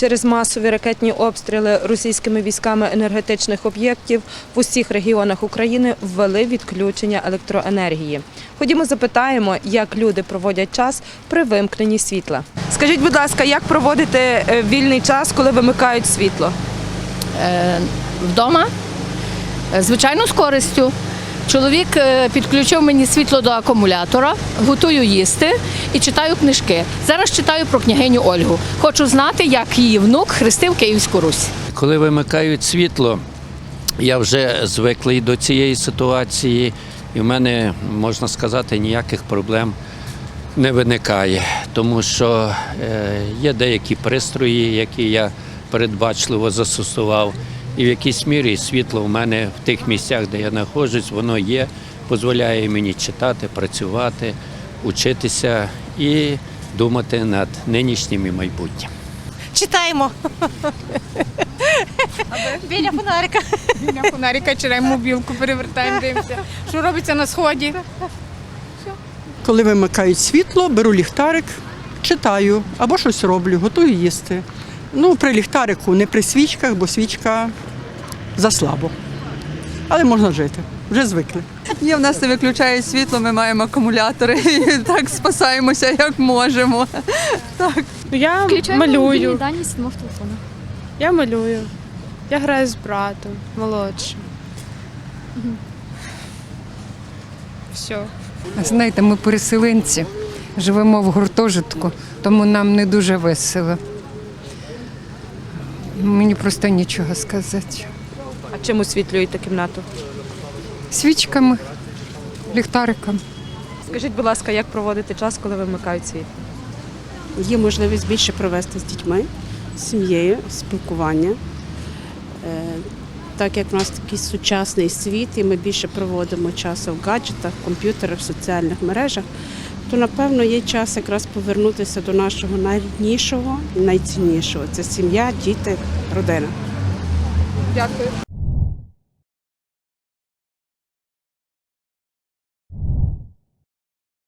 Через масові ракетні обстріли російськими військами енергетичних об'єктів в усіх регіонах України ввели відключення електроенергії. Ходімо запитаємо, як люди проводять час при вимкненні світла. Скажіть, будь ласка, як проводити е, вільний час, коли вимикають світло? Е, вдома, Е, звичайно, з користю. Чоловік е, підключив мені світло до акумулятора, готую їсти і читаю книжки. Зараз читаю про княгиню Ольгу. Хочу знати, як її внук хрестив Київську Русь. Коли вимикають світло, я вже звиклий до цієї ситуації, і в мене, можна сказати, ніяких проблем не виникає, тому що е, є деякі пристрої, які я передбачливо застосував, і в якійсь мірі світло в мене в тих місцях, де я знаходжусь, воно є, дозволяє мені читати, працювати, учитися і думати над нинішнім і майбутнім. Читаємо. Біля фонарика. Біля фонарика читаємо мобілку, перевертаємо, дивимося. Що робиться на сході? Коли вимикають світло, беру ліхтарик, читаю або щось роблю, готую їсти. Ну, при ліхтарику, не при свічках, бо свічка заслабо. Але можна жити, вже звикли. Ні, в нас не виключає світло, ми маємо акумулятори і так спасаємося, як можемо. Я Включаємо мобільні малюю. дані з мого телефону. Я малюю. Я граю з братом молодшим. Все. Знаєте, ми переселенці, живемо в гуртожитку, тому нам не дуже весело. Мені просто нічого сказати. А чим освітлюєте кімнату? Свічками, ліхтариком. Скажіть, будь ласка, як проводити час, коли вимикають світло? Є можливість більше провести з дітьми, з сім'єю, спілкування. Е, Так як в нас такий сучасний світ, і ми більше проводимо часу в гаджетах, комп'ютерах, соціальних мережах, то напевно є час якраз повернутися до нашого найріднішого найціннішого це сім'я, діти, родина. Дякую.